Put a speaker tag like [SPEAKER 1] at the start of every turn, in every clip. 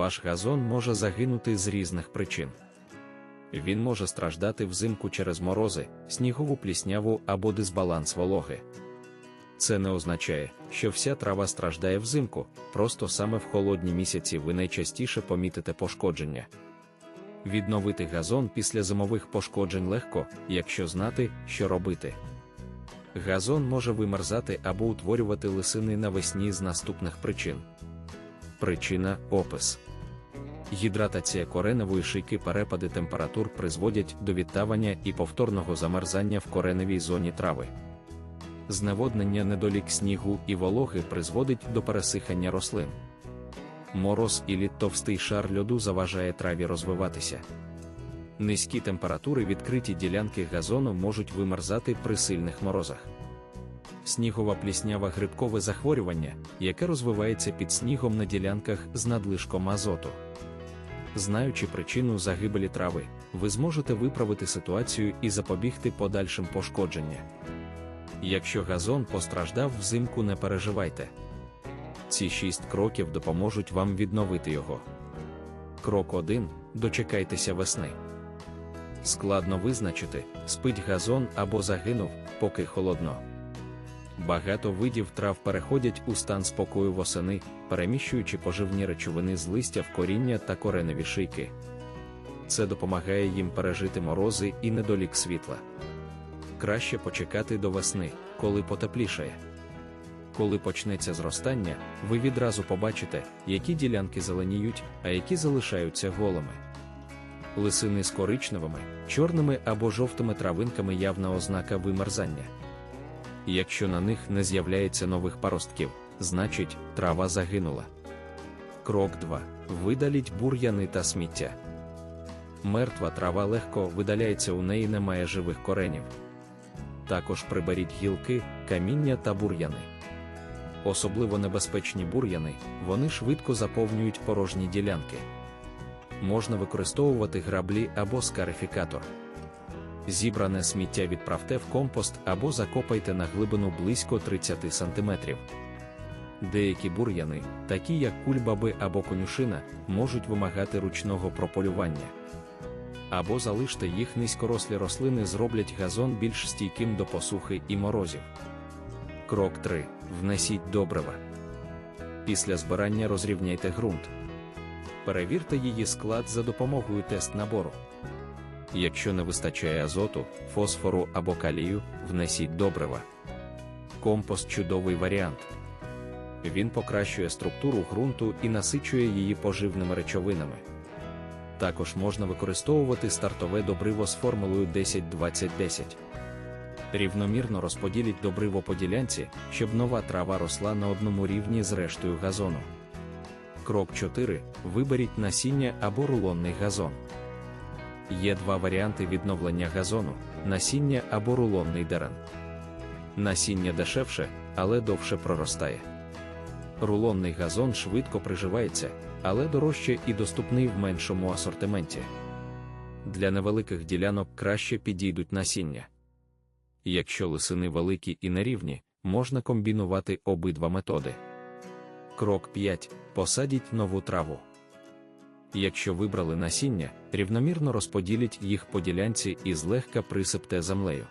[SPEAKER 1] Ваш газон може загинути з різних причин. Він може страждати взимку через морози, снігову плісняву або дисбаланс вологи. Це не означає, що вся трава страждає взимку, просто саме в холодні місяці ви найчастіше помітите пошкодження. Відновити газон після зимових пошкоджень легко, якщо знати, що робити. Газон може вимерзати або утворювати лисини навесні з наступних причин. Причина опис. Гідратація кореневої шийки перепади температур призводять до відтавання і повторного замерзання в кореневій зоні трави. Зневоднення недолік снігу і вологи призводить до пересихання рослин. Мороз і лід товстий шар льоду заважає траві розвиватися. Низькі температури відкриті ділянки газону можуть вимерзати при сильних морозах. Снігова пліснява грибкове захворювання, яке розвивається під снігом на ділянках з надлишком азоту. Знаючи причину загибелі трави, ви зможете виправити ситуацію і запобігти подальшим пошкодженням. Якщо газон постраждав взимку, не переживайте. Ці шість кроків допоможуть вам відновити його. Крок 1. Дочекайтеся весни. Складно визначити, спить газон або загинув, поки холодно. Багато видів трав переходять у стан спокою восени, переміщуючи поживні речовини з листя в коріння та кореневі шийки. Це допомагає їм пережити морози і недолік світла. Краще почекати до весни, коли потеплішає. Коли почнеться зростання, ви відразу побачите, які ділянки зеленіють, а які залишаються голими. Лисини з коричневими, чорними або жовтими травинками явна ознака вимерзання. Якщо на них не з'являється нових паростків, значить трава загинула. Крок 2. Видаліть бур'яни та сміття. Мертва трава легко видаляється, у неї немає живих коренів. Також приберіть гілки, каміння та бур'яни. Особливо небезпечні бур'яни, вони швидко заповнюють порожні ділянки. Можна використовувати граблі або скарифікатор. Зібране сміття відправте в компост або закопайте на глибину близько 30 см. Деякі бур'яни, такі як кульбаби або конюшина, можуть вимагати ручного прополювання. Або залиште їх низькорослі рослини зроблять газон більш стійким до посухи і морозів. Крок 3. Внесіть добрива. Після збирання розрівняйте ґрунт. Перевірте її склад за допомогою тест набору. Якщо не вистачає азоту, фосфору або калію, внесіть добрива. Компост чудовий варіант. Він покращує структуру ґрунту і насичує її поживними речовинами. Також можна використовувати стартове добриво з формулою 10-20-10. Рівномірно розподіліть добриво по ділянці, щоб нова трава росла на одному рівні з рештою газону. Крок 4. Виберіть насіння або рулонний газон. Є два варіанти відновлення газону: насіння або рулонний дерен. Насіння дешевше, але довше проростає. Рулонний газон швидко приживається, але дорожче і доступний в меншому асортименті. Для невеликих ділянок краще підійдуть насіння. Якщо лисини великі і нерівні, можна комбінувати обидва методи. Крок 5. Посадіть нову траву. Якщо вибрали насіння, рівномірно розподіліть їх по ділянці і злегка присипте землею.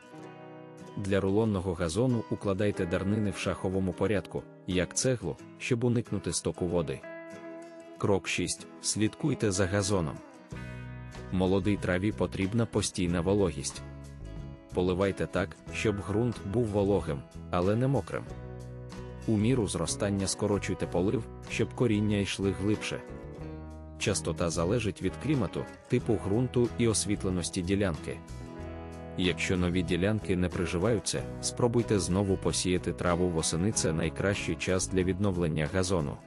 [SPEAKER 1] Для рулонного газону укладайте дарнини в шаховому порядку, як цеглу, щоб уникнути стоку води. Крок 6. Слідкуйте за газоном. Молодий траві потрібна постійна вологість. Поливайте так, щоб ґрунт був вологим, але не мокрим. У міру зростання скорочуйте полив, щоб коріння йшли глибше. Частота залежить від клімату, типу ґрунту і освітленості ділянки. Якщо нові ділянки не приживаються, спробуйте знову посіяти траву восени це найкращий час для відновлення газону.